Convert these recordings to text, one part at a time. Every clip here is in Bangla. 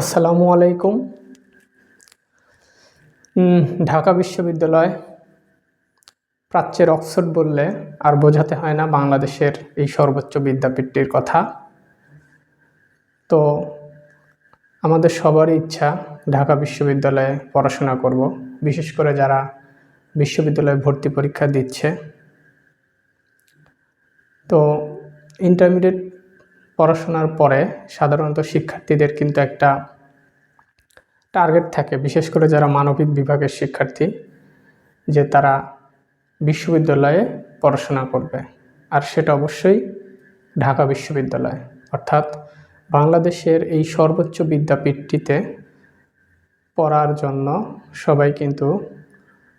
আসসালামু আলাইকুম। ঢাকা বিশ্ববিদ্যালয় প্রাচ্যের অক্সফোর্ড বললে আর বোঝাতে হয় না বাংলাদেশের এই সর্বোচ্চ বিদ্যাপীঠটির কথা। তো আমাদের সবারই ইচ্ছা ঢাকা বিশ্ববিদ্যালয়ে পড়াশোনা করব, বিশেষ করে যারা বিশ্ববিদ্যালয়ে ভর্তি পরীক্ষা দিচ্ছে। তো ইন্টারমিডিয়েট পড়াশোনার পরে সাধারণত শিক্ষার্থীদের কিন্তু একটা টার্গেট থাকে, বিশেষ করে যারা মানবিক বিভাগের শিক্ষার্থী, যে তারা বিশ্ববিদ্যালয়ে পড়াশোনা করবে। আর সেটা অবশ্যই ঢাকা বিশ্ববিদ্যালয়। অর্থাৎ বাংলাদেশের এই সর্বোচ্চ বিদ্যাপীঠটিতে পড়ার জন্য সবাই কিন্তু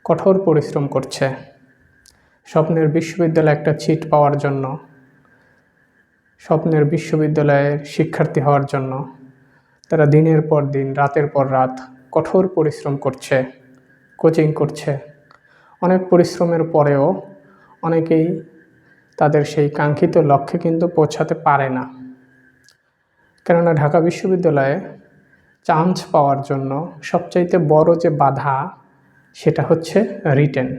কঠোর পরিশ্রম করছে। স্বপ্নের বিশ্ববিদ্যালয়ে একটা সিট পাওয়ার জন্য। স্বপ্নের বিশ্ববিদ্যালয়ের শিক্ষার্থী হওয়ার জন্য। তারা দিনের পর দিন, রাতের পর রাত কঠোর পরিশ্রম করছে, কোচিং করছে। অনেক পরিশ্রমের পরেও অনেকেই তাদের সেই কাঙ্ক্ষিত লক্ষ্যে কিন্তু পৌঁছাতে পারে না। কেননা ঢাকা বিশ্ববিদ্যালয়ে চান্স পাওয়ার জন্য সবচাইতে বড় যে বাধা, সেটা হচ্ছে রিটেন।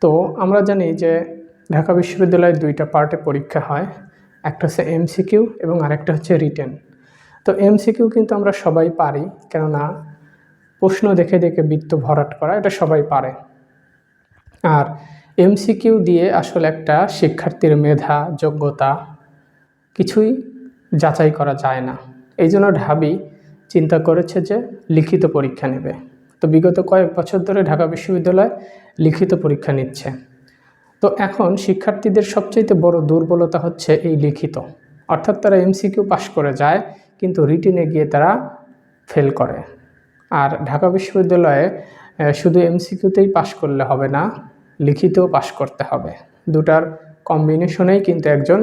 তো আমরা জানি যে ঢাকা বিশ্ববিদ্যালয়ে দুইটা পার্টে পরীক্ষা হয়। একটা হচ্ছে এমসিকিউ এবং আরেকটা হচ্ছে রিটেন তো এমসিকিউ কিন্তু আমরা সবাই পারি, কেননা প্রশ্ন দেখে দেখে বৃত্ত ভরাট করা, এটা সবাই পারে। আর এমসিকিউ দিয়ে আসলে একটা শিক্ষার্থীর মেধা, যোগ্যতা কিছুই যাচাই করা যায় না। এই জন্য ঢাবি চিন্তা করেছে যে লিখিত পরীক্ষা নেবে। তো বিগত কয়েক বছর ধরে ঢাকা বিশ্ববিদ্যালয় লিখিত পরীক্ষা নিচ্ছে। তো এখন শিক্ষার্থীদের সবচেয়ে বড় দুর্বলতা হচ্ছে এই লিখিত। অর্থাৎ তারা এমসিকিউ পাশ করে যায়, কিন্তু রিটেনে গিয়ে তারা ফেল করে। আর ঢাকা বিশ্ববিদ্যালয়ে শুধু এমসিকিউতেই পাশ করলে হবে না, লিখিতেও পাশ করতে হবে। দুটার কম্বিনেশনেই কিন্তু একজন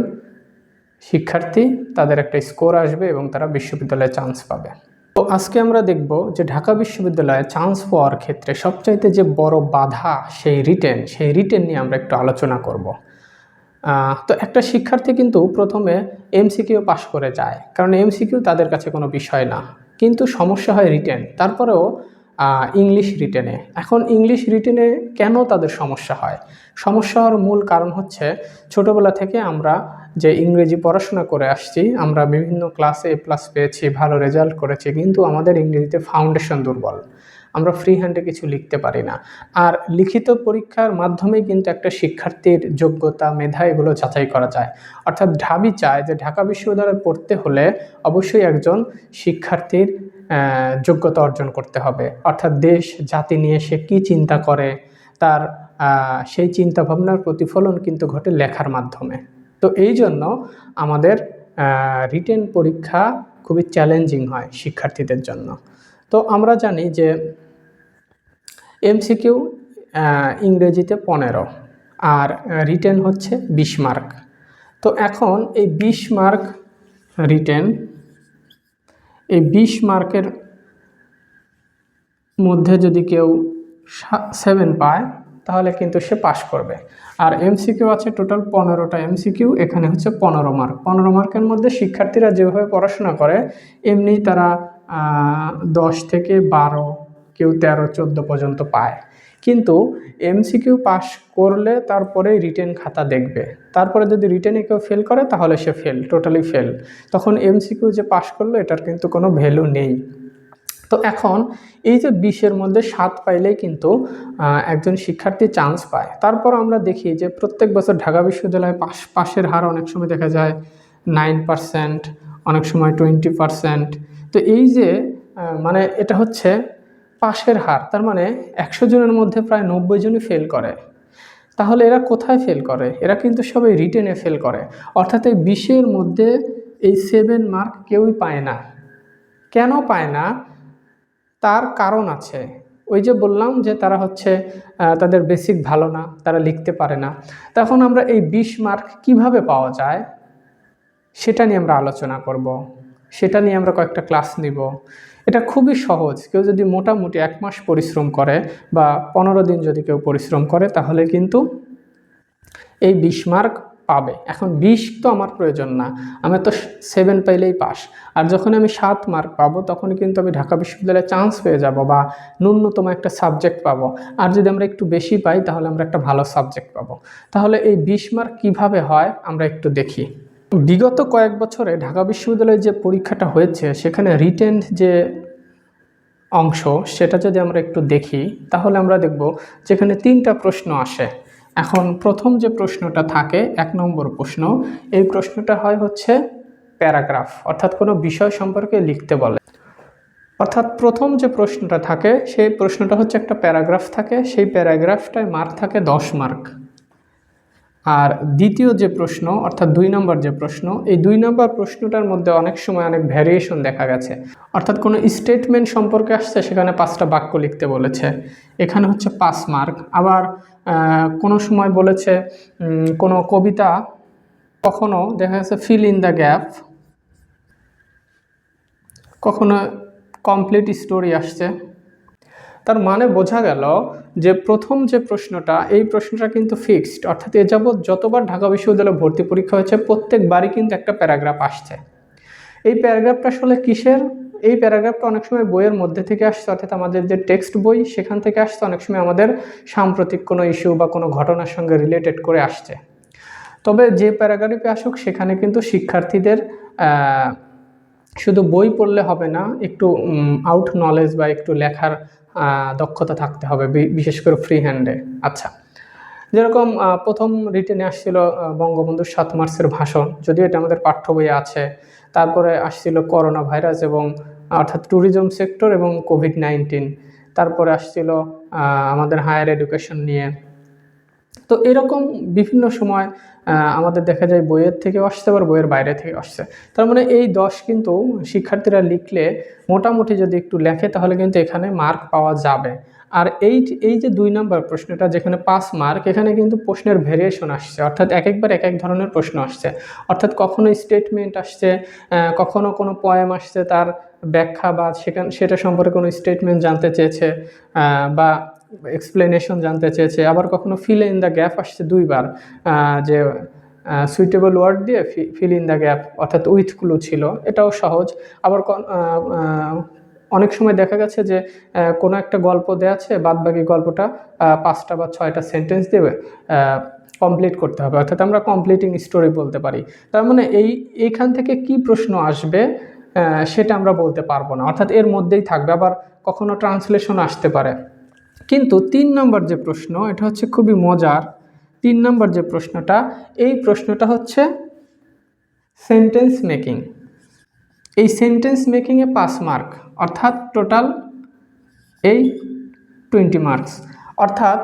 শিক্ষার্থী, তাদের একটা স্কোর আসবে এবং তারা বিশ্ববিদ্যালয়ে চান্স পাবে। তো আজকে আমরা দেখব যে ঢাকা বিশ্ববিদ্যালয়ে চান্স পাওয়ার ক্ষেত্রে সবচাইতে যে বড় বাধা, সেই রিটেন সেই রিটেন নিয়ে আমরা একটু আলোচনা করব। তো একটা শিক্ষার্থী কিন্তু প্রথমে এমসিকিউ পাশ করে যায়, কারণ এমসিকিউ তাদের কাছে কোনো বিষয় না। কিন্তু সমস্যা হয় রিটেন তারপরেও ইংলিশ রিটেনে এখন ইংলিশ রিটেনে কেন তাদের সমস্যা হয়? সমস্যা হওয়ার মূল কারণ হচ্ছে ছোটোবেলা থেকে আমরা যে ইংরেজি পড়াশোনা করে আসছি, আমরা বিভিন্ন ক্লাসে এ প্লাস পেয়েছি, ভালো রেজাল্ট করেছি, কিন্তু আমাদের ইংরেজিতে ফাউন্ডেশন দুর্বল। আমরা ফ্রি হ্যান্ডে কিছু লিখতে পারি না। আর লিখিত পরীক্ষার মাধ্যমেই কিন্তু একটা শিক্ষার্থীর যোগ্যতা, মেধা এগুলো যাচাই করা যায়। অর্থাৎ ঢাবি চায় যে ঢাকা বিশ্ববিদ্যালয়ে পড়তে হলে অবশ্যই একজন শিক্ষার্থীর যোগ্যতা অর্জন করতে হবে। অর্থাৎ দেশ, জাতি নিয়ে সে কী চিন্তা করে, তার সেই চিন্তা ভাবনার প্রতিফলন কিন্তু ঘটে লেখার মাধ্যমে। তো এই জন্য আমাদের রিটেন পরীক্ষা খুবই চ্যালেঞ্জিং হয় শিক্ষার্থীদের জন্য। তো আমরা জানি যে এমসিকিউ ইংরেজিতে পনেরো আর রিটেন হচ্ছে বিশ মার্ক তো এখন এই বিশ মার্ক রিটেন এই বিশ মার্কের মধ্যে যদি কেউ সেভেন পায় তাহলে কিন্তু সে পাশ করবে। আর এমসিকিউ আছে টোটাল পনেরোটা। এমসিকিউ এখানে হচ্ছে পনেরো মার্ক পনেরো মার্কের মধ্যে শিক্ষার্থীরা যেভাবে পড়াশোনা করে, এমনি তারা দশ থেকে বারো, কেউ তেরো, চোদ্দ পর্যন্ত পায়। কিন্তু এমসিকিউ পাস করলে তারপরে রিটেন খাতা দেখবে। তারপরে যদি রিটেনে কেউ ফেল করে, তাহলে সে ফেল টোটালি ফেল তখন এমসিকিউ যে পাস করল, এটার কিন্তু কোনো ভ্যালু নেই। তো এখন এই যে বিশের মধ্যে সাত পাইলেই কিন্তু একজন শিক্ষার্থী চান্স পায়। তারপর আমরা দেখি যে প্রত্যেক বছর ঢাকা বিশ্ববিদ্যালয়ে পাশ, পাশের হার অনেক সময় দেখা যায় নাইন পারসেন্ট অনেক সময় টোয়েন্টি পারসেন্ট তো এই যে মানে এটা হচ্ছে পাশের হার, তার মানে একশো জনের মধ্যে প্রায় নব্বই জনই ফেল করে। তাহলে এরা কোথায় ফেল করে? এরা কিন্তু সবাই রিটেনে ফেল করে। অর্থাৎ এই বিশের মধ্যে এই সেভেন মার্ক কেউই পায় না। কেন পায় না? তার কারণ আছে। ওই যে বললাম যে তারা হচ্ছে তাদের বেসিক ভালো না, তারা লিখতে পারে না। তখন আমরা এই বিশ মার্ক কীভাবে পাওয়া যায়, সেটা নিয়ে আমরা আলোচনা করব। সেটা নিয়ে আমরা কয়েকটা ক্লাস নিব। এটা খুবই সহজ। কেউ যদি মোটামুটি এক মাস পরিশ্রম করে বা পনেরো দিন যদি কেউ পরিশ্রম করে, তাহলে কিন্তু এই বিশ মার্ক পাবে। এখন বিশ তো আমার প্রয়োজন না। আমি তো সেভেন পাইলেই পাস। আর যখন আমি সাত মার্ক পাবো, তখন কিন্তু আমি ঢাকা বিশ্ববিদ্যালয়ে চান্স পেয়ে যাব বা ন্যূনতম একটা সাবজেক্ট পাবো। আর যদি আমরা একটু বেশি পাই, তাহলে আমরা একটা ভালো সাবজেক্ট পাবো। তাহলে এই বিশ মার্ক কীভাবে হয়, আমরা একটু দেখি। বিগত কয়েক বছরে ঢাকা বিশ্ববিদ্যালয়ে যে পরীক্ষাটা হয়েছে, সেখানে রিটেন্ড যে অংশ, সেটা যদি আমরা একটু দেখি, তাহলে আমরা দেখব, যেখানে তিনটা প্রশ্ন আসে। এখন প্রথম যে প্রশ্নটা থাকে, এক নম্বর প্রশ্ন, এই প্রশ্নটা হয় হচ্ছে প্যারাগ্রাফ, অর্থাৎ কোনো বিষয় সম্পর্কে লিখতে বলে। অর্থাৎ প্রথম যে প্রশ্নটা থাকে, সেই প্রশ্নটা হচ্ছে একটা প্যারাগ্রাফ থাকে, সেই প্যারাগ্রাফটায় মার্ক থাকে দশ মার্ক। আর দ্বিতীয় যে প্রশ্ন, অর্থাৎ দুই নম্বর যে প্রশ্ন, এই দুই নম্বর প্রশ্নটার মধ্যে অনেক সময় অনেক ভ্যারিয়েশন দেখা গেছে। অর্থাৎ কোনো স্টেটমেন্ট সম্পর্কে আসছে, সেখানে পাঁচটা বাক্য লিখতে বলেছে। এখানে হচ্ছে পাঁচ মার্ক। আবার কোনো সময় বলেছে কোনো কবিতা কখনো, দেখা যাচ্ছে ফিল ইন দ্য গ্যাপ কখনো কমপ্লিট স্টোরি আসছে। তার মানে বোঝা গেল যে প্রথম যে প্রশ্নটা, এই প্রশ্নটা কিন্তু ফিক্সড অর্থাৎ এ যাবৎ যতবার ঢাকা বিশ্ববিদ্যালয়ে ভর্তি পরীক্ষা হয়েছে, প্রত্যেকবারই কিন্তু একটা প্যারাগ্রাফ আসছে। এই প্যারাগ্রাফটা আসলে কিসের? এই প্যারাগ্রাফটা অনেক সময় বইয়ের মধ্যে থেকে আসছে, অর্থাৎ আমাদের যে টেক্সট বই সেখান থেকে আসছে, অনেক সময় আমাদের সাম্প্রতিক কোনো ইস্যু বা কোনো ঘটনার সঙ্গে রিলেটেড করে আসছে। তবে যে প্যারাগ্রাফে আসুক, সেখানে কিন্তু শিক্ষার্থীদের শুধু বই পড়লে হবে না, একটু আউট নলেজ বা একটু লেখার দক্ষতা থাকতে হবে বিশেষ করে ফ্রি হ্যান্ডে আচ্ছা যেরকম প্রথম রিটেনে আসছিল বঙ্গবন্ধুর সাত মার্চের ভাষণ, যদিও এটা আমাদের পাঠ্য বইয়ে আছে। তারপরে আসছিল করোনা ভাইরাস এবং, অর্থাৎ ট্যুরিজম সেক্টর এবং কোভিড নাইন্টিন তারপরে আসছিল আমাদের হায়ার এডুকেশন নিয়ে। তো এরকম বিভিন্ন সময় আমাদের দেখা যায় বইয়ের থেকেও আসছে, আবার বইয়ের বাইরে থেকে আসছে। তার মানে এই দশ কিন্তু শিক্ষার্থীরা লিখলে মোটামুটি যদি একটু লেখে তাহলে কিন্তু এখানে মার্ক পাওয়া যাবে। আর এই এই যে দুই নম্বর প্রশ্নটা যেখানে পাঁচ মার্ক এখানে কিন্তু প্রশ্নের ভেরিয়েশন আসছে, অর্থাৎ এক একবার এক এক ধরনের প্রশ্ন আসছে। অর্থাৎ কখনো স্টেটমেন্ট আসছে কখনো কোনো পয়েম আসছে তার ব্যাখ্যা বা সেখান, সেটা সম্পর্কে কোনো স্টেটমেন্ট জানতে চেয়েছে বা এক্সপ্লেনেশন জানতে চেয়েছে। আবার কখনো ফিল ইন দ্য গ্যাপ আসছে দুইবার যে সুইটেবল ওয়ার্ড দিয়ে ফিল ইন দ্য গ্যাপ অর্থাৎ উইথ ক্লু ছিল, এটাও সহজ। আবার অনেক সময় দেখা গেছে যে কোনো একটা গল্প দেওয়া আছে, বাদবাকি গল্পটা পাঁচটা বা ছয়টা সেন্টেন্স দেবে কমপ্লিট করতে হবে। অর্থাৎ আমরা কমপ্লিটিং স্টোরি বলতে পারি। তার মানে এই, এইখান থেকে কি প্রশ্ন আসবে সেটা আমরা বলতে পারব না। অর্থাৎ এর মধ্যেই থাকবে। আবার কখনো ট্রান্সলেশন আসতে পারে। কিন্তু তিন নম্বর যে প্রশ্ন, এটা হচ্ছে খুবই মজার। তিন নম্বর যে প্রশ্নটা, এই প্রশ্নটা হচ্ছে সেন্টেন্স মেকিং এই সেন্টেন্স মেকিংয়ে পাস মার্ক অর্থাৎ টোটাল এই টোয়েন্টি মার্কস অর্থাৎ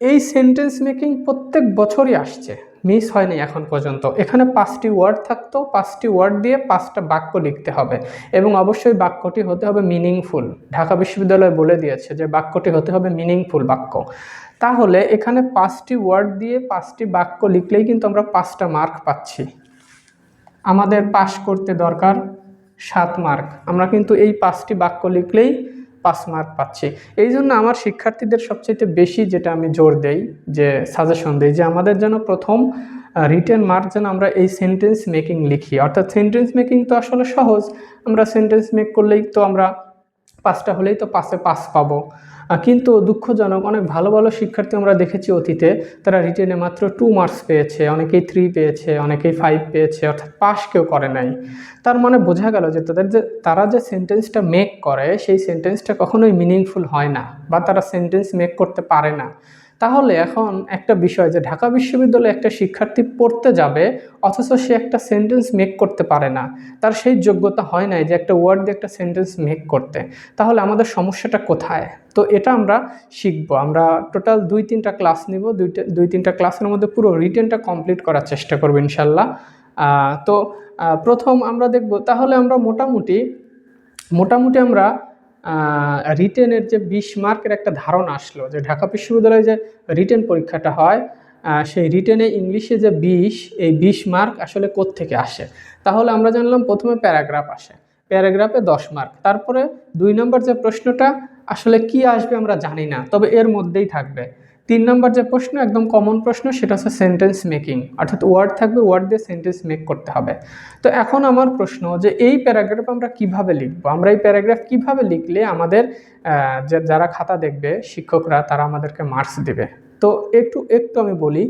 এই সেন্টেন্স মেকিং প্রত্যেক বছরই আসছে মিস হয়নি এখন পর্যন্ত। এখানে পাঁচটি ওয়ার্ড থাকতো, পাঁচটি ওয়ার্ড দিয়ে পাঁচটা বাক্য লিখতে হবে এবং অবশ্যই বাক্যটি হতে হবে মিনিংফুল ঢাকা বিশ্ববিদ্যালয় বলে দিয়েছে যে বাক্যটি হতে হবে মিনিংফুল বাক্য। তাহলে এখানে পাঁচটি ওয়ার্ড দিয়ে পাঁচটি বাক্য লিখলেই কিন্তু আমরা পাঁচটা মার্ক পাচ্ছি। আমাদের পাস করতে দরকার সাত মার্ক। আমরা কিন্তু এই পাঁচটি বাক্য লিখলেই পাঁচ মার্ক পাচ্ছি। এই জন্য আমার শিক্ষার্থীদের সবচেয়ে বেশি যেটা আমি জোর দেই, যে সাজেশন দিই, যে আমাদের যেন প্রথম রিটেন মার্ক যেন আমরা এই সেন্টেন্স মেকিং লিখি। অর্থাৎ সেন্টেন্স মেকিং তো আসলে সহজ। আমরা সেন্টেন্স মেক করলেই তো আমরা পাঁচটা হলেই তো পাশে পাস পাবো। কিন্তু দুঃখজনক, অনেক ভালো ভালো শিক্ষার্থী আমরা দেখেছি অতীতে, তারা রিটেনে মাত্র টু মার্কস পেয়েছে, অনেকেই থ্রি পেয়েছে, অনেকেই ফাইভ পেয়েছে, অর্থাৎ পাস কেউ করে নাই। তার মানে বোঝা গেল যে তাদের যে, তারা যে সেন্টেন্সটা মেক করে, সেই সেন্টেন্সটা কখনোই মিনিংফুল হয় না বা তারা সেন্টেন্স মেক করতে পারে না। তাহলে এখন একটা বিষয় যে ঢাকা বিশ্ববিদ্যালয়ে একটা শিক্ষার্থী পড়তে যাবে, অথচ সে একটা সেন্টেন্স মেক করতে পারে না। তার সেই যোগ্যতা হয় নাই যে একটা ওয়ার্ড দিয়ে একটা সেন্টেন্স মেক করতে। তাহলে আমাদের সমস্যাটা কোথায়? তো এটা আমরা শিখব। আমরা টোটাল দুই তিনটা ক্লাস নিব। দুইটা, দুই তিনটা ক্লাসের মধ্যে পুরো রিটেনটা কমপ্লিট করার চেষ্টা করব ইনশাল্লাহ তো প্রথম আমরা দেখব, তাহলে আমরা মোটামুটি মোটামুটি আমরা রিটেনের যে বিশ মার্কের একটা ধারণা আসলো যে ঢাকা বিশ্ববিদ্যালয়ে যে রিটেন পরীক্ষাটা হয় সেই রিটেনে ইংলিশে যে বিশ, এই বিশ মার্ক আসলে থেকে আসে? তাহলে আমরা জানলাম প্রথমে প্যারাগ্রাফ আসে। প্যারাগ্রাফে দশ মার্ক। তারপরে দুই নম্বর যে প্রশ্নটা, আসলে কি আসবে আমরা জানি না, তবে এর মধ্যেই থাকবে। তিন নম্বর যে প্রশ্ন, একদম কমন প্রশ্ন, সেটা হচ্ছে সেন্টেন্স মেকিং অর্থাৎ ওয়ার্ড থাকবে ওয়ার্ড দিয়ে সেন্টেন্স মেক করতে হবে। তো এখন আমার প্রশ্ন যে এই প্যারাগ্রাফ আমরা কীভাবে লিখব? আমরা এই প্যারাগ্রাফ কীভাবে লিখলে আমাদের যারা খাতা দেখবে, শিক্ষকরা, তারা আমাদেরকে মার্কস দেবে? তো একটু একটু আমি বলি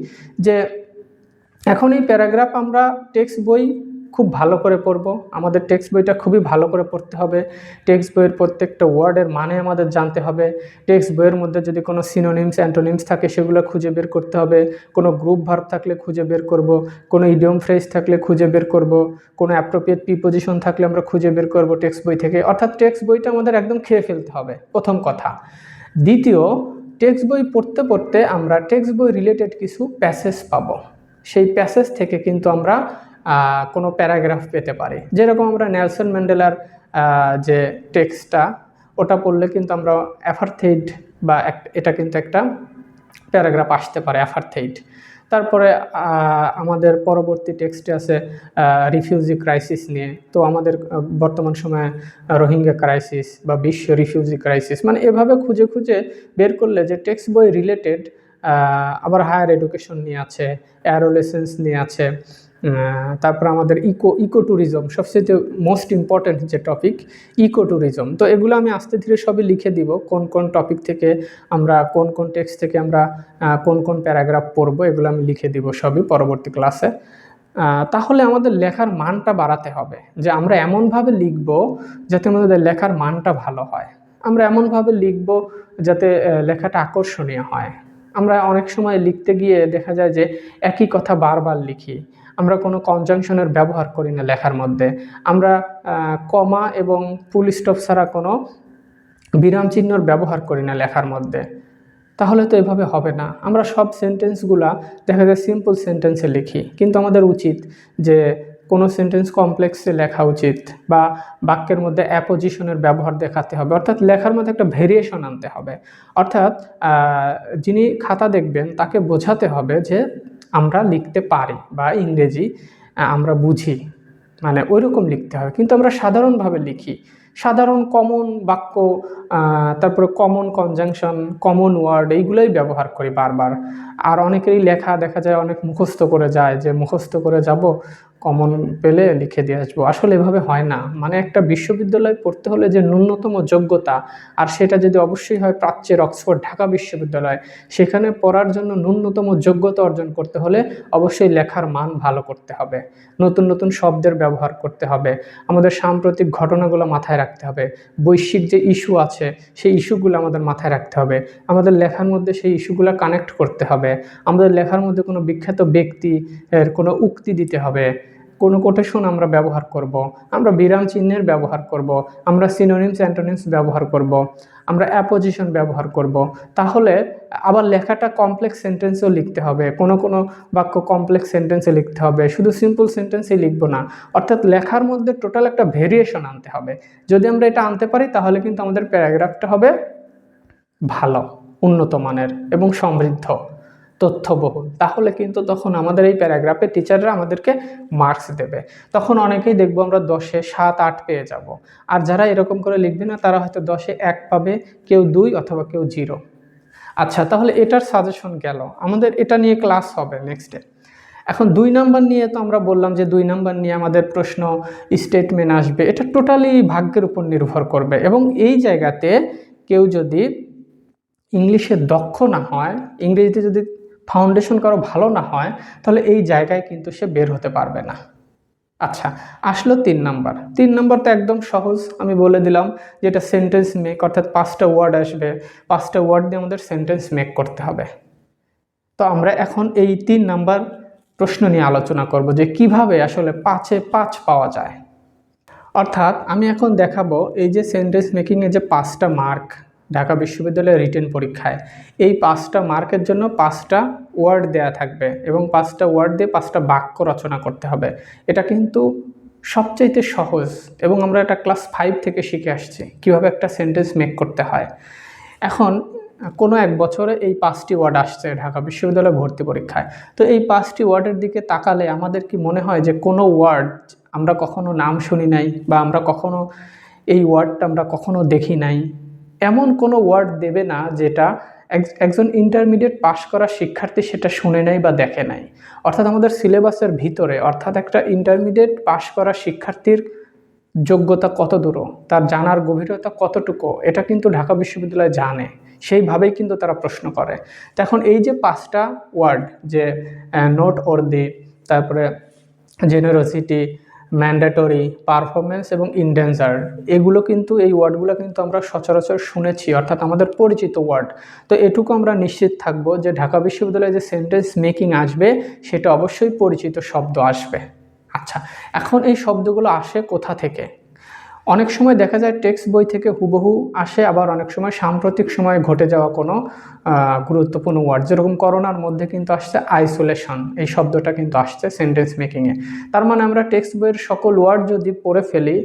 যে এখন এই প্যারাগ্রাফ আমরা টেক্সট বই খুব ভালো করে পড়ব। আমাদের টেক্সট বইটা খুবই ভালো করে পড়তে হবে। টেক্সট বইয়ের প্রত্যেকটা ওয়ার্ডের মানে আমাদের জানতে হবে। টেক্সট বইয়ের মধ্যে যদি কোনো সিনোনিমস অ্যান্টোনিমস থাকে, সেগুলো খুঁজে বের করতে হবে। কোনো গ্রুপ ভার্ব থাকলে খুঁজে বের করব। কোনো ইডিয়ম ফ্রেজ থাকলে খুঁজে বের করব। কোনো অ্যাপ্রোপ্রিয়েট প্রিপোজিশন থাকলে আমরা খুঁজে বের করব টেক্সট বই থেকে। অর্থাৎ টেক্সট বইটা আমাদের একদম খেয়ে ফেলতে হবে। প্রথম কথা। দ্বিতীয় টেক্সট বই পড়তে পড়তে আমরা টেক্সট বই রিলেটেড কিছু প্যাসেজ পাবো। সেই প্যাসেজ থেকে কিন্তু আমরা কোনো প্যারাগ্রাফ পেতে পারি। যেরকম আমরা নেলসন ম্যান্ডেলার যে টেক্সটটা, ওটা পড়লে কিন্তু আমরা অ্যাফারথেইড বা এটা কিন্তু একটা প্যারাগ্রাফ আসতে পারে, অ্যাফারথেইড। তারপরে আমাদের পরবর্তী টেক্সটে আছে রিফিউজি ক্রাইসিস নিয়ে। তো আমাদের বর্তমান সময়ে রোহিঙ্গা ক্রাইসিস বা বিশ্ব রিফিউজি ক্রাইসিস মানে এভাবে খুঁজে খুঁজে বের করলে যে টেক্সট বই রিলেটেড আবার হায়ার এডুকেশন নিয়ে আছে অ্যারোলেসেন্স নিয়ে আছে তারপর আমাদের ইকো ইকো ট্যুরিজম সবচেয়ে মোস্ট ইম্পর্ট্যান্ট যে টপিক ইকো ট্যুরিজম তো এগুলো আমি আস্তে ধীরে সবই লিখে দিব, কোন কোন টপিক থেকে আমরা, কোন কোন টেক্সট থেকে আমরা কোন কোন প্যারাগ্রাফ পড়ব, এগুলো আমি লিখে দিব সবই পরবর্তী ক্লাসে তাহলে আমাদের লেখার মানটা বাড়াতে হবে, যে আমরা এমনভাবে লিখব যাতে আমাদের লেখার মানটা ভালো হয়। আমরা এমনভাবে লিখব যাতে লেখাটা আকর্ষণীয় হয়। আমরা অনেক সময় লিখতে গিয়ে দেখা যায় যে একই কথা বারবার লিখি আমরা কোনো কনজাংশনের ব্যবহার করি না লেখার মধ্যে। আমরা কমা এবং ফুল স্টপ ছাড়া কোনো বিরাম চিহ্নর ব্যবহার করি না লেখার মধ্যে। তাহলে তো এভাবে হবে না। আমরা সব সেন্টেন্সগুলা দেখা যায় সিম্পল সেন্টেন্সে লিখি। কিন্তু আমাদের উচিত যে কোনো সেন্টেন্স কমপ্লেক্সে লেখা উচিত বা বাক্যের মধ্যে অ্যাপোজিশনের ব্যবহার দেখাতে হবে। অর্থাৎ লেখার মধ্যে একটা ভেরিয়েশন আনতে হবে। অর্থাৎ যিনি খাতা দেখবেন তাকে বোঝাতে হবে যে আমরা লিখতে পারি বা ইংরেজি আমরা বুঝি। মানে ওইরকম লিখতে হবে। কিন্তু আমরা সাধারণভাবে লিখি। সাধারণ কমন বাক্য তারপরে কমন কনজাংশন কমন ওয়ার্ড এইগুলোই ব্যবহার করি বারবার। আর অনেকেরই লেখা দেখা যায় অনেক মুখস্থ করে যায় যে মুখস্থ করে যাব কমন পেলে লিখে দিয়ে আসব। আসলে এভাবে হয় না। মানে একটা বিশ্ববিদ্যালয় পড়তে হলে যে ন্যূনতম যোগ্যতা, আর সেটা যদি অবশ্যই হয় প্রাচ্যের অক্সফোর্ড, ঢাকা বিশ্ববিদ্যালয়, সেখানে পড়ার জন্য ন্যূনতম যোগ্যতা অর্জন করতে হলে অবশ্যই লেখার মান ভালো করতে হবে। নতুন নতুন শব্দের ব্যবহার করতে হবে। আমাদের সাম্প্রতিক ঘটনাগুলো মাথায় রাখতে হবে বৈশ্বিক যে ইস্যু আছে, সেই ইস্যুগুলো আমাদের মাথায় রাখতে হবে আমাদের লেখার মধ্যে সেই ইস্যুগুলো কানেক্ট করতে হবে আমাদের লেখার মধ্যে কোনো বিখ্যাত ব্যক্তি কোনো উক্তি দিতে হবে কোনো কোটেশন আমরা ব্যবহার করব। আমরা বিরাম চিহ্নের ব্যবহার করব। আমরা সিনোনিমস অ্যান্টোনিমস ব্যবহার করব। আমরা অ্যাপোজিশন ব্যবহার করব। তাহলে আবার লেখাটা কমপ্লেক্স সেন্টেন্সেও লিখতে হবে। কোনো কোনো বাক্য কমপ্লেক্স সেন্টেন্সে লিখতে হবে। শুধু সিম্পল সেন্টেন্সেই লিখব না। অর্থাৎ লেখার মধ্যে টোটাল একটা ভেরিয়েশন আনতে হবে। যদি আমরা এটা আনতে পারি, তাহলে কিন্তু আমাদের প্যারাগ্রাফটা হবে ভালো, উন্নত মানের এবং সমৃদ্ধ। তথ্যবহুল। তাহলে কিন্তু তখন আমাদের এই প্যারাগ্রাফে টিচাররা আমাদেরকে মার্কস দেবে। তখন অনেকেই দেখব আমরা দশে সাত, আট পেয়ে যাব। আর যারা এরকম করে লিখবে না, তারা হয়তো দশে এক পাবে, কেউ দুই অথবা কেউ জিরো। আচ্ছা তাহলে এটার সাজেশন গেল। আমাদের এটা নিয়ে ক্লাস হবে নেক্সটে এখন দুই নাম্বার নিয়ে তো আমরা বললাম যে দুই নাম্বার নিয়ে আমাদের প্রশ্ন স্টেটমেন্ট আসবে। এটা টোটালি ভাগ্যের উপর নির্ভর করবে। এবং এই জায়গাতে কেউ যদি ইংলিশে দক্ষ না হয়, ইংরেজিতে যদি ফাউন্ডেশন কারও ভালো না হয়, তাহলে এই জায়গায় কিন্তু সে বের হতে পারবে না। আচ্ছা আসলো তিন নাম্বার। তিন নাম্বার তো একদম সহজ, আমি বলে দিলাম যেটা সেন্টেন্স মেক অর্থাৎ পাঁচটা ওয়ার্ড আসবে। পাঁচটা ওয়ার্ড দিয়ে আমাদের সেন্টেন্স মেক করতে হবে। তো আমরা এখন এই তিন নাম্বার প্রশ্ন নিয়ে আলোচনা করব যে কীভাবে আসলে পাঁচে পাঁচ পাওয়া যায়। অর্থাৎ আমি এখন দেখাবো এই যে সেন্টেন্স মেকিংয়ে যে পাঁচটা মার্ক ঢাকা বিশ্ববিদ্যালয়ের রিটেন পরীক্ষায়। এই পাঁচটা মার্কের জন্য পাঁচটা ওয়ার্ড দেয়া থাকবে এবং পাঁচটা ওয়ার্ড দিয়ে পাঁচটা বাক্য রচনা করতে হবে। এটা কিন্তু সবচাইতে সহজ এবং আমরা এটা ক্লাস ফাইভ থেকে শিখে আসছি কীভাবে একটা সেন্টেন্স মেক করতে হয়। এখন কোনো এক বছরে এই পাঁচটি ওয়ার্ড আসছে ঢাকা বিশ্ববিদ্যালয় ভর্তি পরীক্ষায়। তো এই পাঁচটি ওয়ার্ডের দিকে তাকালে আমাদের কি মনে হয় যে কোনো ওয়ার্ড আমরা কখনো নাম শুনি নাই বা আমরা কখনো এই ওয়ার্ডটা আমরা কখনো দেখি নাই? এমন কোনো ওয়ার্ড দেবে না যেটা এক- একজন ইন্টারমিডিয়েট পাশ করা শিক্ষার্থী সেটা শুনে নেয় বা দেখে নাই অর্থাৎ আমাদের সিলেবাসের ভিতরে, অর্থাৎ একটা ইন্টারমিডিয়েট পাশ করা শিক্ষার্থীর যোগ্যতা কত দূর, তার জানার গভীরতা কতটুকু, এটা কিন্তু ঢাকা বিশ্ববিদ্যালয় জানে। সেইভাবেই কিন্তু তারা প্রশ্ন করে। তো এখন এই যে পাঁচটা ওয়ার্ড যে নোট অর্দি তারপরে জেনারসিটি ম্যান্ডেটরি পারফরমেন্স এবং ইন্ডেঞ্জার এগুলো কিন্তু এই ওয়ার্ডগুলো কিন্তু আমরা সচরাচর শুনেছি, অর্থাৎ আমাদের পরিচিত ওয়ার্ড। তো এটুকু আমরা নিশ্চিত থাকব যে ঢাকা বিশ্ববিদ্যালয়ে যে সেন্টেন্স মেকিং আসবে, সেটা অবশ্যই পরিচিত শব্দ আসবে। আচ্ছা এখন এই শব্দগুলো আসে কোথা থেকে? অনেক সময় দেখা যায় টেক্সট বই থেকে হুবহু আসে, আবার অনেক সময় সাম্প্রতিক সময়ে ঘটে যাওয়া কোনো গুরুত্বপূর্ণ ওয়ার্ড যেরকম করোনার মধ্যে কিন্তু আসছে আইসোলেশন এই শব্দটা কিন্তু আসছে সেন্টেন্স মেকিংয়ে তার মানে আমরা টেক্সট বইয়ের সকল ওয়ার্ড যদি পড়ে ফেলি,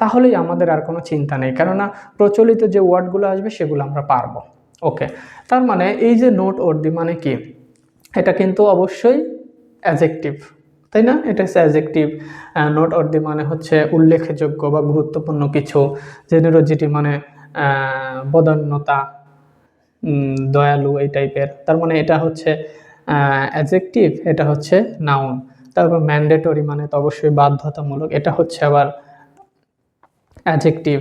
তাহলেই আমাদের আর কোনো চিন্তা নেই। কেননা প্রচলিত যে ওয়ার্ডগুলো আসবে, সেগুলো আমরা পারব। ওকে তার মানে এই যে নোট অর্দি মানে কি? এটা কিন্তু অবশ্যই অ্যাজেক্টিভ তাই না? এটা হচ্ছে অ্যাজেক্টিভ নোট অর্দি মানে হচ্ছে উল্লেখযোগ্য বা গুরুত্বপূর্ণ কিছু জেনারোজিটি মানে বদান্যতা দয়ালু এই টাইপের তার মানে এটা হচ্ছে অ্যাজেক্টিভ এটা হচ্ছে নাউন তারপর ম্যান্ডেটরি মানে তো অবশ্যই বাধ্যতামূলক, এটা হচ্ছে আবার অ্যাজেক্টিভ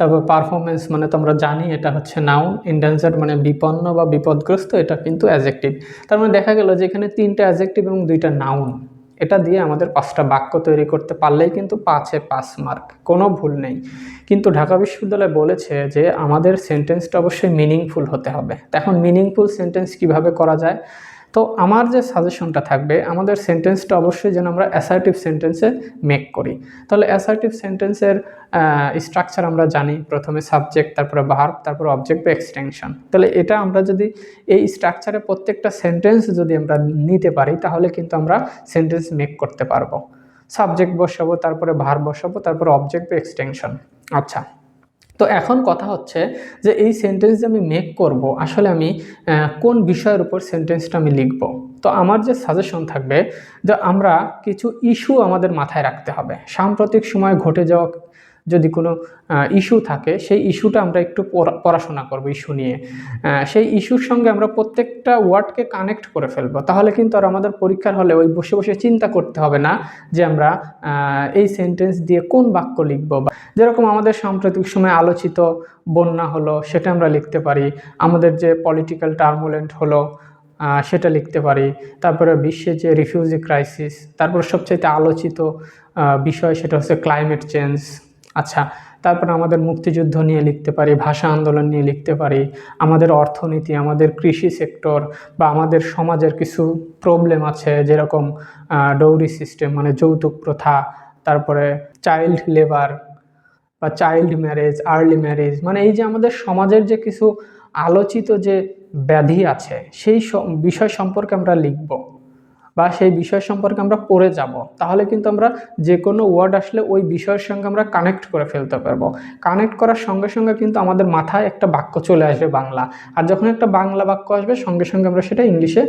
তারপর পারফরমেন্স মানে তো আমরা জানি এটা হচ্ছে নাউন ইন্ডেঞ্জার মানে বিপন্ন বা বিপদগ্রস্ত, এটা কিন্তু অ্যাজেক্টিভ তার মানে দেখা গেল যে এখানে তিনটা অ্যাজেক্টিভ এবং দুইটা নাউন এটা দিয়ে আমাদের পাঁচটা বাক্য তৈরি করতে পারলেই কিন্তু পাঁচে পাঁচ মার্ক, কোনো ভুল নেই। কিন্তু ঢাকা বিশ্ববিদ্যালয় বলেছে যে আমাদের সেন্টেন্সটা অবশ্যই মিনিংফুল হতে হবে। এখন মিনিংফুল সেন্টেন্স কীভাবে করা যায়? তো আমার যে সাজেশনটা থাকবে, আমাদের সেন্টেন্সটা অবশ্যই যেন আমরা অ্যাসার্টিভ সেন্টেন্সে মেক করি। তাহলে অ্যাসার্টিভ সেন্টেন্সের স্ট্রাকচার আমরা জানি, প্রথমে সাবজেক্ট তারপরে ভার্ব তারপরে অবজেক্ট বা এক্সটেনশন তাহলে এটা আমরা যদি এই স্ট্রাকচারে প্রত্যেকটা সেন্টেন্স যদি আমরা নিতে পারি, তাহলে কিন্তু আমরা সেন্টেন্স মেক করতে পারব। সাবজেক্ট বসাবো, তারপরে ভার বসাবো, তারপরে অবজেক্ট বা এক্সটেনশন আচ্ছা। তো এখন কথা হচ্ছে যে এই সেন্টেন্স যে আমি মেক করব, আসলে আমি কোন বিষয়ের উপর সেন্টেন্সটা আমি লিখব? তো আমার যে সাজেশন থাকবে যে আমরা কিছু ইস্যু আমাদের মাথায় রাখতে হবে। সাম্প্রতিক সময় ঘটে যাওয়া যদি কোনো ইস্যু থাকে, সেই ইস্যুটা আমরা একটু পড়া- পড়াশোনা করব ইস্যু নিয়ে। সেই ইস্যুর সঙ্গে আমরা প্রত্যেকটা ওয়ার্ডকে কানেক্ট করে ফেলব। তাহলে কিন্তু আর আমাদের পরীক্ষার হলে ওই বসে বসে চিন্তা করতে হবে না যে আমরা এই সেন্টেন্স দিয়ে কোন বাক্য লিখব বা যেরকম আমাদের সাম্প্রতিক সময়ে আলোচিত বন্যা হলো, সেটা আমরা লিখতে পারি। আমাদের যে পলিটিক্যাল টার্মুলেন্ট হলো সেটা লিখতে পারি। তারপরে বিশ্বে যে রিফিউজি ক্রাইসিস তারপর সবচাইতে আলোচিত বিষয় সেটা হচ্ছে ক্লাইমেট চেঞ্জ আচ্ছা তারপর আমাদের মুক্তিযুদ্ধ নিয়ে লিখতে পারি, ভাষা আন্দোলন নিয়ে লিখতে পারি, আমাদের অর্থনীতি, আমাদের কৃষি সেক্টর বা আমাদের সমাজের কিছু প্রবলেম আছে যেরকম ডৌরি সিস্টেম মানে যৌতুক প্রথা, তারপরে চাইল্ড লেবার বা চাইল্ড ম্যারেজ আর্লি ম্যারেজ মানে এই যে আমাদের সমাজের যে কিছু আলোচিত যে ব্যাধি আছে, সেই বিষয় সম্পর্কে আমরা লিখব। বা সেই বিষয় সম্পর্কে আমরা পড়ে যাব। তাহলে কিন্তু আমরা যে কোনো ওয়ার্ড আসলে ওই বিষয়ের সঙ্গে আমরা কানেক্ট করে ফেলতে পারব। কানেক্ট করার সঙ্গে সঙ্গে কিন্তু আমাদের মাথায় একটা বাক্য চলে আসবে বাংলা। আর যখন একটা বাংলা বাক্য আসবে, সঙ্গে সঙ্গে আমরা সেটা ইংলিশে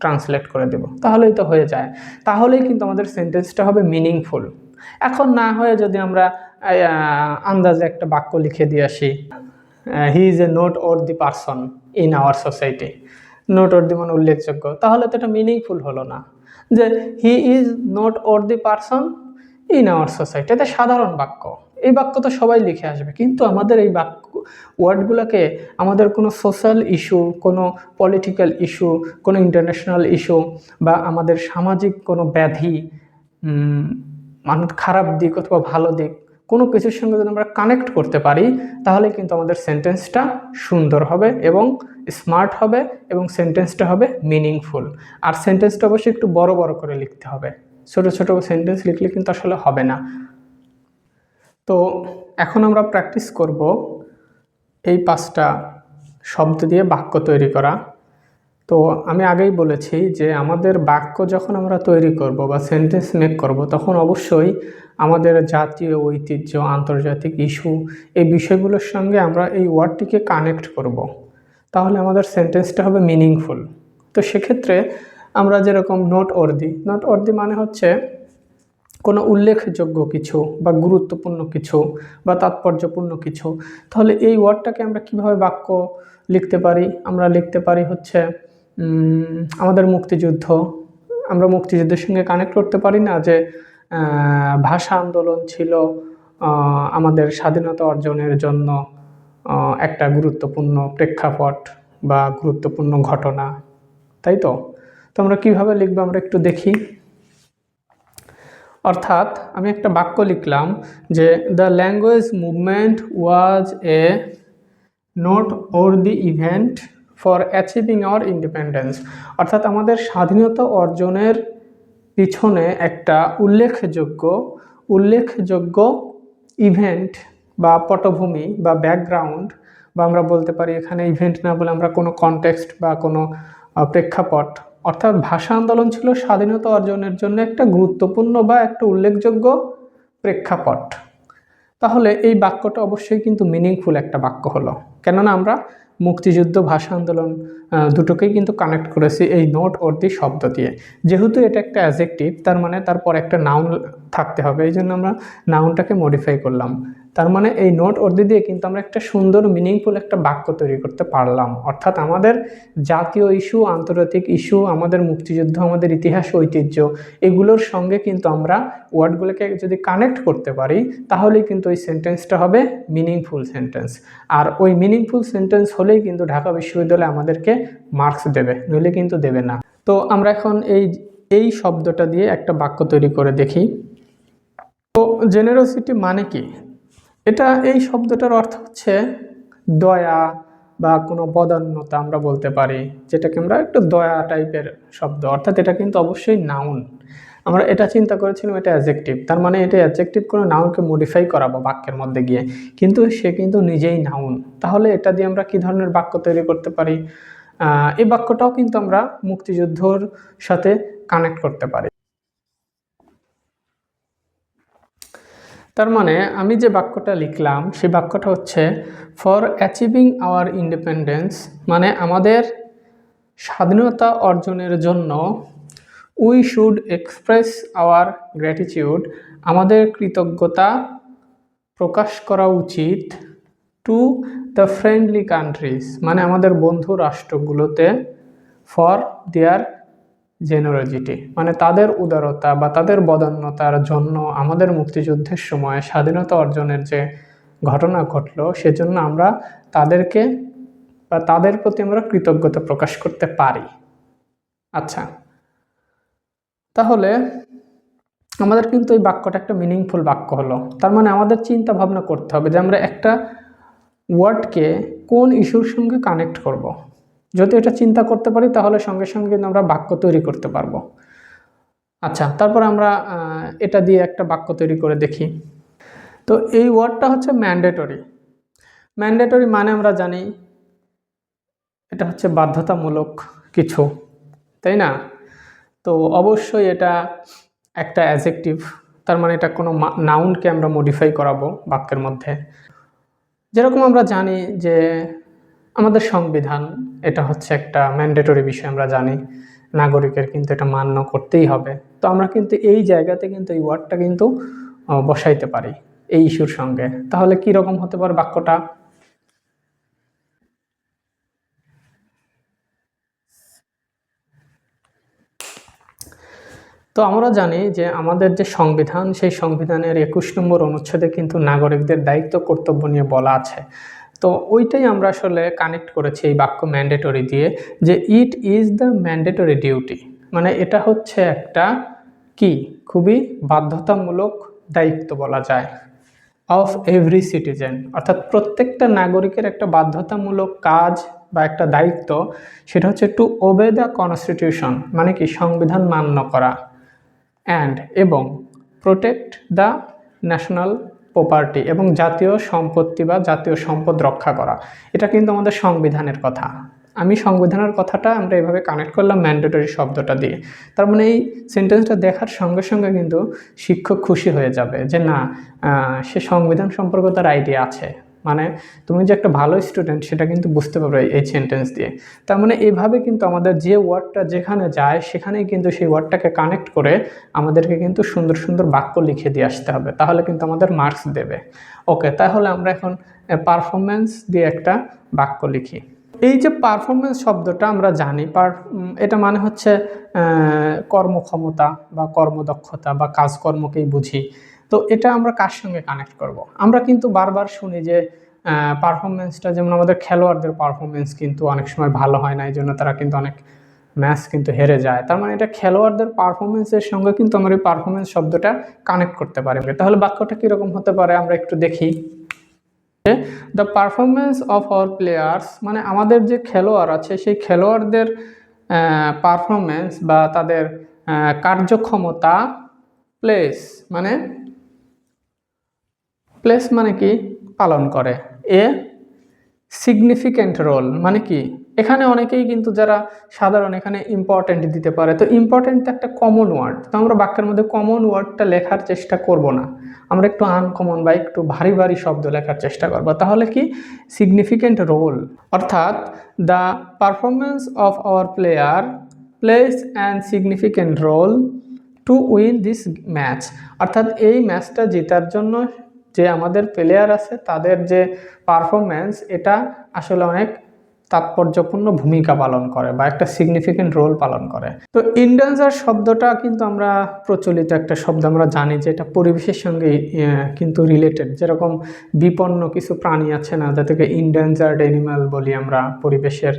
ট্রান্সলেট করে দেব। তাহলেই তো হয়ে যায়। তাহলেই কিন্তু আমাদের সেন্টেন্সটা হবে মিনিংফুল এখন না হয়ে যদি আমরা আন্দাজে একটা বাক্য লিখে দিয়ে আসি he is a noteworthy person in our society noteworthy মানে উল্লেখযোগ্য। তাহলে তো এটা মিনিংফুল হলো না। যে he is noteworthy person in our society এটা সাধারণ বাক্য। এই বাক্য তো সবাই লিখে আসবে। কিন্তু আমাদের এই বাক্য, ওয়ার্ডগুলোকে আমাদের কোনো সোশ্যাল ইস্যু কোনো পলিটিক্যাল ইস্যু কোনো ইন্টারন্যাশনাল ইস্যু বা আমাদের সামাজিক কোনো ব্যাধি মানুষ খারাপ দিক অথবা ভালো দিক কোনো কিছুর সঙ্গে যদি আমরা কানেক্ট করতে পারি, তাহলে কিন্তু আমাদের সেন্টেন্সটা সুন্দর হবে এবং স্মার্ট হবে এবং সেন্টেন্সটা হবে মিনিংফুল আর সেন্টেন্সটা অবশ্যই একটু বড় বড় করে লিখতে হবে। ছোট ছোট সেন্টেন্স লিখলে কিন্তু আসলে হবে না। তো এখন আমরা প্র্যাকটিস করব এই পাঁচটা শব্দ দিয়ে বাক্য তৈরি করা। তো আমি আগেই বলেছি যে আমাদের বাক্য যখন আমরা তৈরি করব বা সেন্টেন্স মেক করব, তখন অবশ্যই আমাদের জাতীয় ঐতিহ্য, আন্তর্জাতিক ইস্যু এই বিষয়গুলোর সঙ্গে আমরা এই ওয়ার্ডটিকে কানেক্ট করব। তাহলে আমাদের সেন্টেন্সটা হবে মিনিংফুল তো সেক্ষেত্রে আমরা যেরকম নোট অর্দি নোট অর্দি মানে হচ্ছে কোনো উল্লেখযোগ্য কিছু বা গুরুত্বপূর্ণ কিছু বা তাৎপর্যপূর্ণ কিছু। তাহলে এই ওয়ার্ডটাকে আমরা কীভাবে বাক্য লিখতে পারি? আমরা লিখতে পারি হচ্ছে আমাদের মুক্তিযুদ্ধ। আমরা মুক্তিযুদ্ধের সঙ্গে কানেক্ট করতে পারি না যে ভাষা আন্দোলন ছিল আমাদের স্বাধীনতা অর্জনের জন্য একটা গুরুত্বপূর্ণ প্রেক্ষাপট বা গুরুত্বপূর্ণ ঘটনা। তাই তো? তো আমরা কীভাবে লিখব আমরা একটু দেখি। অর্থাৎ আমি একটা বাক্য লিখলাম যে the language movement was a noteworthy event for achieving our independence অর্থাৎ আমাদের স্বাধীনতা অর্জনের পিছনে একটা উল্লেখযোগ্য উল্লেখযোগ্য ইভেন্ট বা পটভূমি বা ব্যাকগ্রাউন্ড বা আমরা বলতে পারি এখানে ইভেন্ট না বলে আমরা কোনো কনটেক্সট বা কোনো প্রেক্ষাপট। অর্থাৎ ভাষা আন্দোলন ছিল স্বাধীনতা অর্জনের জন্য একটা গুরুত্বপূর্ণ বা একটা উল্লেখযোগ্য প্রেক্ষাপট। তাহলে এই বাক্যটা অবশ্যই কিন্তু মিনিংফুল একটা বাক্য হলো। কেননা আমরা মুক্তিযুদ্ধ, ভাষা আন্দোলন দুটোকেই কিন্তু কানেক্ট করেছি এই নোট ওর শব্দ দিয়ে। যেহেতু এটা একটা অ্যাজেক্টিভ তার মানে তারপর একটা নাউন থাকতে হবে এই জন্য আমরা নাউনটাকে মডিফাই করলাম। তার মানে এই নোট অর্ধি দিয়ে কিন্তু আমরা একটা সুন্দর মিনিংফুল একটা বাক্য তৈরি করতে পারলাম। অর্থাৎ আমাদের জাতীয় ইস্যু, আন্তর্জাতিক ইস্যু, আমাদের মুক্তিযুদ্ধ, আমাদের ইতিহাস, ঐতিহ্য, এগুলোর সঙ্গে কিন্তু আমরা ওয়ার্ডগুলোকে যদি কানেক্ট করতে পারি, তাহলেই কিন্তু ওই সেন্টেন্সটা হবে মিনিংফুল সেন্টেন্স আর ওই মিনিংফুল সেন্টেন্স হলেই কিন্তু ঢাকা বিশ্ববিদ্যালয় আমাদেরকে মার্কস দেবে, নইলে কিন্তু দেবে না। তো আমরা এখন এই এই শব্দটা দিয়ে একটা বাক্য তৈরি করে দেখি। তো জেনারোসিটি মানে কি? এটা এই শব্দটার অর্থ হচ্ছে দয়া বা কোনো বদান্যতা আমরা বলতে পারি, যেটাকে আমরা একটু দয়া টাইপের শব্দ, অর্থাৎ এটা কিন্তু অবশ্যই নাউন আমরা এটা চিন্তা করেছিলাম এটা অ্যাজেক্টিভ তার মানে এটা অ্যাজেক্টিভ কোনো নাউনকে মডিফাই করাবো বাক্যের মধ্যে গিয়ে, কিন্তু সে কিন্তু নিজেই নাউন তাহলে এটা দিয়ে আমরা কি ধরনের বাক্য তৈরি করতে পারি? এই বাক্যটাও কিন্তু আমরা মুক্তিযুদ্ধর সাথে কানেক্ট করতে পারি। তার মানে আমি যে বাক্যটা লিখলাম, সেই বাক্যটা হচ্ছে ফর অ্যাচিভিং আওয়ার ইন্ডিপেন্ডেন্স মানে আমাদের স্বাধীনতা অর্জনের জন্য we should express our gratitude আমাদের কৃতজ্ঞতা প্রকাশ করা উচিত টু দ্য ফ্রেন্ডলি কান্ট্রিজ মানে আমাদের বন্ধু রাষ্ট্রগুলোতে ফর দেয়ার জেনারোজিটি মানে তাদের উদারতা বা তাদের বদান্যতার জন্য আমাদের মুক্তিযুদ্ধের সময় স্বাধীনতা অর্জনের যে ঘটনা ঘটলো, সেজন্য আমরা তাদেরকে বা তাদের প্রতি আমরা কৃতজ্ঞতা প্রকাশ করতে পারি আচ্ছা তাহলে আমাদের কিন্তু এই বাক্যটা একটা মিনিংফুল বাক্য হলো তার মানে আমাদের চিন্তা ভাবনা করতে হবে যে আমরা একটা ওয়ার্ডকে কোন ইস্যুর সঙ্গে কানেক্ট করব। যদি এটা চিন্তা করতে পারি, তাহলে সঙ্গে সঙ্গে কিন্তু আমরা বাক্য তৈরি করতে পারব। আচ্ছা তারপর আমরা এটা দিয়ে একটা বাক্য তৈরি করে দেখি। তো এই ওয়ার্ডটা হচ্ছে ম্যান্ডেটরি। ম্যান্ডেটরি মানে আমরা জানি, এটা হচ্ছে বাধ্যতামূলক কিছু, তাই না? তো অবশ্যই এটা একটা অ্যাজেক্টিভ তার মানে এটা কোনো নাউনকে আমরা মডিফাই করাবো বাক্যের মধ্যে। যেরকম আমরা জানি যে আমাদের সংবিধান, এটা হচ্ছে একটা ম্যান্ডেটরি বিষয়, আমরা জানি। নাগরিকের কিন্তু এটা মান্য করতেই হবে। তো আমরা কিন্তু এই জায়গাতে কিন্তু এই ওয়ার্ডটা কিন্তু বসাইতে পারি এই ইস্যুর সঙ্গে। তাহলে কি রকম হতে পারে বাক্যটা? তো আমরা জানি যে আমাদের যে সংবিধান, সেই সংবিধানের একুশ নম্বর অনুচ্ছেদে কিন্তু নাগরিকদের দায়িত্ব, কর্তব্য নিয়ে বলা আছে। তো ওইটাই আমরা আসলে কানেক্ট করেছি এই বাক্য ম্যান্ডেটরি দিয়ে যে it is the mandatory duty মানে এটা হচ্ছে একটা কি? খুবই বাধ্যতামূলক দায়িত্ব বলা যায়। অফ এভরি সিটিজেন অর্থাৎ প্রত্যেকটা নাগরিকের একটা বাধ্যতামূলক কাজ বা একটা দায়িত্ব, সেটা হচ্ছে টু ওবে দ্য কনস্টিটিউশন মানে কি? সংবিধান মান্য করা। অ্যান্ড এবং প্রোটেক্ট দ্য ন্যাশনাল প্রপার্টি এবং জাতীয় সম্পত্তি বা জাতীয় সম্পদ রক্ষা করা। এটা কিন্তু আমাদের সংবিধানের কথা। আমি সংবিধানের কথাটা আমরা এভাবে কানেক্ট করলাম ম্যান্ডেটরি শব্দটা দিয়ে। তার মানে এই সেন্টেন্সটা দেখার সঙ্গে সঙ্গে কিন্তু শিক্ষক খুশি হয়ে যাবে যে না সে সংবিধান সম্পর্কে তার আইডিয়া আছে। মানে তুমি যে একটা ভালো স্টুডেন্ট সেটা কিন্তু বুঝতে পারবে এই সেন্টেন্স দিয়ে। তার মানে এইভাবে কিন্তু আমাদের যে ওয়ার্ডটা যেখানে যায়, সেখানেই কিন্তু সেই ওয়ার্ডটাকে কানেক্ট করে আমাদেরকে কিন্তু সুন্দর সুন্দর বাক্য লিখে দিয়ে আসতে হবে। তাহলে কিন্তু আমাদের মার্কস দেবে। ওকে তাহলে আমরা এখন পারফরমেন্স দিয়ে একটা বাক্য লিখি। এই যে পারফরমেন্স শব্দটা আমরা জানি, পার এটা মানে হচ্ছে কর্মক্ষমতা বা কর্মদক্ষতা বা কাজকর্মকেই বুঝি। তো এটা আমরা কার সঙ্গে কানেক্ট করব। আমরা কিন্তু বারবার শুনি যে পারফরমেন্সটা যেমন আমাদের খেলোয়াড়দের পারফরমেন্স কিন্তু অনেক সময় ভালো হয় না এই জন্য তারা কিন্তু অনেক ম্যাচ কিন্তু হেরে যায়। তার মানে এটা খেলোয়াড়দের পারফরমেন্সের সঙ্গে কিন্তু আমরা এই পারফরমেন্স শব্দটা কানেক্ট করতে পারি। তাহলে বাক্যটা কীরকম হতে পারে আমরা একটু দেখি। The performance of our players মানে আমাদের যে খেলোয়াড় আছে, সেই খেলোয়াড়দের পারফরমেন্স বা তাদের কার্যক্ষমতা প্লেস মানে প্লেস মানে কি পালন করে? এ সিগনিফিক্যান্ট রোল মানে কি? এখানে অনেকেই কিন্তু যারা সাধারণ এখানে ইম্পর্ট্যান্ট দিতে পারে। তো ইম্পর্ট্যান্ট একটা কমন ওয়ার্ড তো আমরা বাক্যের মধ্যে কমন ওয়ার্ডটা লেখার চেষ্টা করব না। আমরা একটু আনকমন বা একটু ভারী ভারী শব্দ লেখার চেষ্টা করব। তাহলে কি? সিগনিফিক্যান্ট রোল অর্থাৎ the performance of our player plays and significant role to win this match অর্থাৎ এই ম্যাচটা জেতার জন্য যে আমাদের প্লেয়ার আছে, তাদের যে পারফরমেন্স এটা আসলে অনেক তাৎপর্যপূর্ণ ভূমিকা পালন করে বা একটা সিগনিফিকেন্ট রোল পালন করে। তো ইন্ডেঞ্জার শব্দটা কিন্তু আমরা প্রচলিত একটা শব্দ, আমরা জানি যে এটা পরিবেশের সঙ্গে কিন্তু রিলেটেড যেরকম বিপন্ন কিছু প্রাণী আছে না, যাদেরকে ইন্ডেঞ্জার্ড অ্যানিম্যাল বলি আমরা, পরিবেশের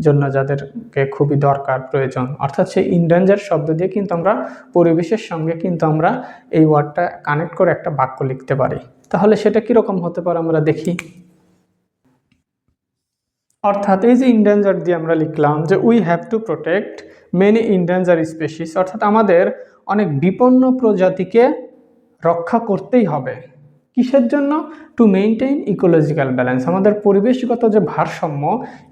জন্য যাদেরকে খুবই দরকার, প্রয়োজন। অর্থাৎ সেই ইনডেঞ্জার শব্দ দিয়ে কিন্তু আমরা, পরিবেশের সঙ্গে কিন্তু আমরা এই ওয়ার্ডটা কানেক্ট করে একটা বাক্য লিখতে পারি। তাহলে সেটা কীরকম হতে পারে আমরা দেখি। অর্থাৎ এই যে ইন্ডেঞ্জার দিয়ে আমরা লিখলাম যে we have to protect many endangered species অর্থাৎ আমাদের অনেক বিপন্ন প্রজাতিকে রক্ষা করতেই হবে। কিসের জন্য? টু মেনটেন ইকোলজিক্যাল ব্যালেন্স আমাদের পরিবেশগত যে ভারসাম্য,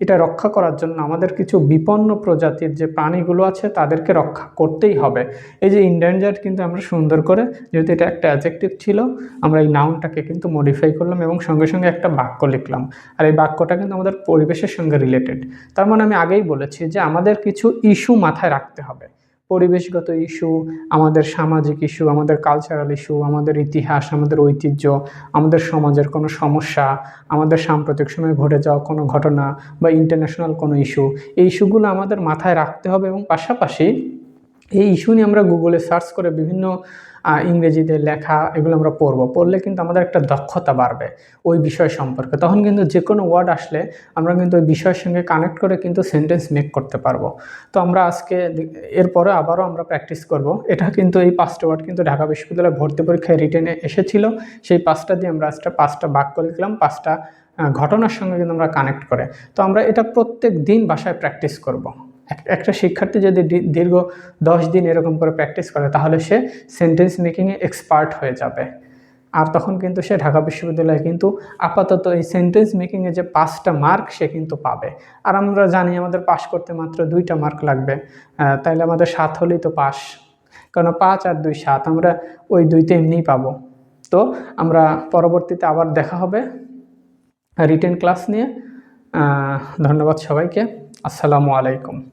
এটা রক্ষা করার জন্য আমাদের কিছু বিপন্ন প্রজাতির যে প্রাণীগুলো আছে, তাদেরকে রক্ষা করতেই হবে। এই যে ইন্ডেঞ্জার কিন্তু আমরা সুন্দর করে, যেহেতু এটা একটা অ্যাজেক্টিভ ছিল, আমরা এই নাউনটাকে কিন্তু মডিফাই করলাম এবং সঙ্গে সঙ্গে একটা বাক্য লিখলাম। আর এই বাক্যটা কিন্তু আমাদের পরিবেশের সঙ্গে রিলেটেড তার মানে আমি আগেই বলেছি যে আমাদের কিছু ইস্যু মাথায় রাখতে হবে। পরিবেশগত ইস্যু, আমাদের সামাজিক ইস্যু, আমাদের কালচারাল ইস্যু আমাদের ইতিহাস, আমাদের ঐতিহ্য, আমাদের সমাজের কোনো সমস্যা, আমাদের সাম্প্রতিক সময়ে ঘটে যাওয়া কোনো ঘটনা বা ইন্টারন্যাশনাল কোনো ইস্যু এই ইস্যুগুলো আমাদের মাথায় রাখতে হবে এবং পাশাপাশি এই ইস্যু নিয়ে আমরা গুগলে সার্চ করে বিভিন্ন ইংরেজিতে লেখা, এগুলো আমরা পড়ব। পড়লে কিন্তু আমাদের একটা দক্ষতা বাড়বে ওই বিষয় সম্পর্কে। তখন কিন্তু যে কোনো ওয়ার্ড আসলে আমরা কিন্তু ওই বিষয়ের সঙ্গে কানেক্ট করে কিন্তু সেন্টেন্স মেক করতে পারব। তো আমরা আজকে এরপরে আবারও আমরা প্র্যাকটিস করব। এটা কিন্তু এই পাঁচটা ওয়ার্ড কিন্তু ঢাকা বিশ্ববিদ্যালয়ে ভর্তি পরীক্ষায় রিটেনে এসেছিল। সেই পাঁচটা দিয়ে আমরা আজকে পাঁচটা বাক্য লিখলাম পাঁচটা ঘটনার সঙ্গে কিন্তু আমরা কানেক্ট করে। তো আমরা এটা প্রত্যেক দিন বাসায় প্র্যাকটিস করব। এক- একটা শিক্ষার্থী যদি দীর্ঘ দশ দিন এরকম করে প্র্যাকটিস করে, তাহলে সে সেন্টেন্স মেকিংয়ে এক্সপার্ট হয়ে যাবে। আর তখন কিন্তু সে ঢাকা বিশ্ববিদ্যালয়ে কিন্তু আপাতত এই সেন্টেন্স মেকিংয়ে যে পাঁচটা মার্ক সে কিন্তু পাবে। আর আমরা জানি আমাদের পাশ করতে মাত্র দুইটা মার্ক লাগবে। তাইলে আমাদের সাত হলেই তো পাস কারণ পাঁচ আর দুই সাত, আমরা ওই দুইতে এমনিই পাবো। তো আমরা পরবর্তীতে আবার দেখা হবে রিটেন ক্লাস নিয়ে। ধন্যবাদ সবাইকে। আসসালামু আলাইকুম।